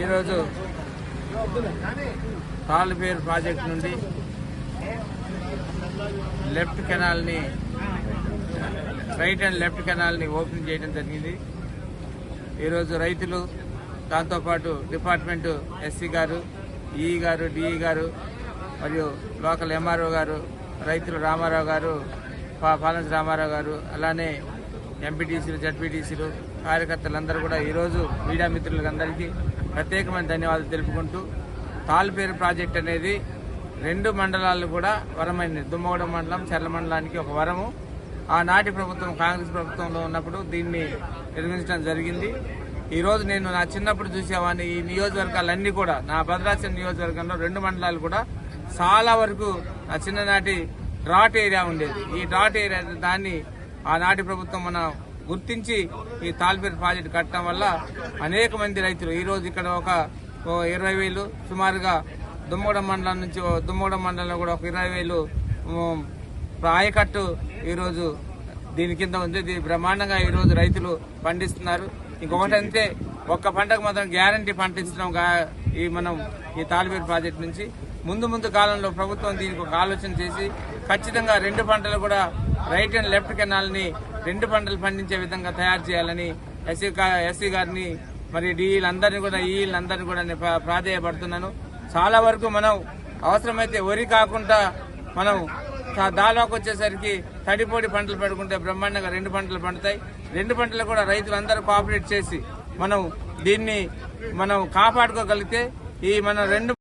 ఈరోజు తాళ్ళపేరు ప్రాజెక్ట్ నుండి లెఫ్ట్ కెనాల్ని రైట్ అండ్ లెఫ్ట్ కెనాల్ని ఓపెన్ చేయడం జరిగింది. ఈరోజు రైతులు దాంతోపాటు department SE garu EE garu DE garu మరియు లోకల్ ఎంఆర్ఓ గారు రైతులు రామారావు గారు పా- పాలన్స్ రామారావు గారు అలానే ఎంపీటీసీలు జడ్పీటీసీలు కార్యకర్తలందరూ కూడా ఈరోజు మీడియా మిత్రులందరికీ ప్రత్యేకమైన ధన్యవాదాలు తెలుపుకుంటూ తాల్పేరు ప్రాజెక్ట్ అనేది రెండు మండలాలు కూడా వరమైంది దుమ్మగూడెం మండలం చర్ల మండలానికి ఒక వరము. ఆనాటి ప్రభుత్వం కాంగ్రెస్ ప్రభుత్వంలో ఉన్నప్పుడు దీన్ని నిర్మించడం జరిగింది. ఈరోజు నేను నా చిన్నప్పుడు చూసేవాడిని. ఈ నియోజకవర్గాలన్నీ కూడా నా భద్రాచలం నియోజకవర్గంలో రెండు మండలాలు కూడా చాలా వరకు నా చిన్ననాటి డ్రాట్ ఏరియా ఉండేది. ఈ డ్రాట్ ఏరియా దాన్ని ఆనాటి ప్రభుత్వం మన గుర్తించి ఈ తాల్పేరు ప్రాజెక్టు కట్టడం వల్ల అనేక మంది రైతులు ఈరోజు ఇక్కడ ఒక ఇరవై వేలు సుమారుగా దుమ్మగూడెం మండలం నుంచి ఓ దుమ్మగూడెం మండలంలో కూడా ఒక ఇరవై వేలు ఆయకట్టు ఈరోజు దీని కింద ఉంది. దీని బ్రహ్మాండంగా ఈరోజు రైతులు పండిస్తున్నారు. ఇంకొకటి అంతే ఒక్క పంటకు మాత్రం గ్యారంటీ పంటించడం ఈ మనం ఈ తాలిపేరు ప్రాజెక్ట్ నుంచి. ముందు ముందు కాలంలో ప్రభుత్వం దీనికి ఒక ఆలోచన చేసి ఖచ్చితంగా రెండు పంటలు కూడా రైట్ అండ్ లెఫ్ట్ కెనాల్ని రెండు పంటలు పండించే విధంగా తయారు చేయాలని ఎస్సీ ఎస్సీ గారిని మరి డీఈలందరినీ కూడా ఈఈలందరినీ కూడా నేను ప్రాధేయపడుతున్నాను. చాలా వరకు మనం అవసరమైతే వరి కాకుండా మనం దాదాపు వచ్చేసరికి తడిపోడి పంటలు పెట్టుకుంటే బ్రహ్మాండంగా రెండు పంటలు పండుతాయి. రెండు పంటలు కూడా రైతులందరూ కోఆపరేట్ చేసి మనం దీన్ని మనం కాపాడుకోగలిగితే ఈ మన రెండు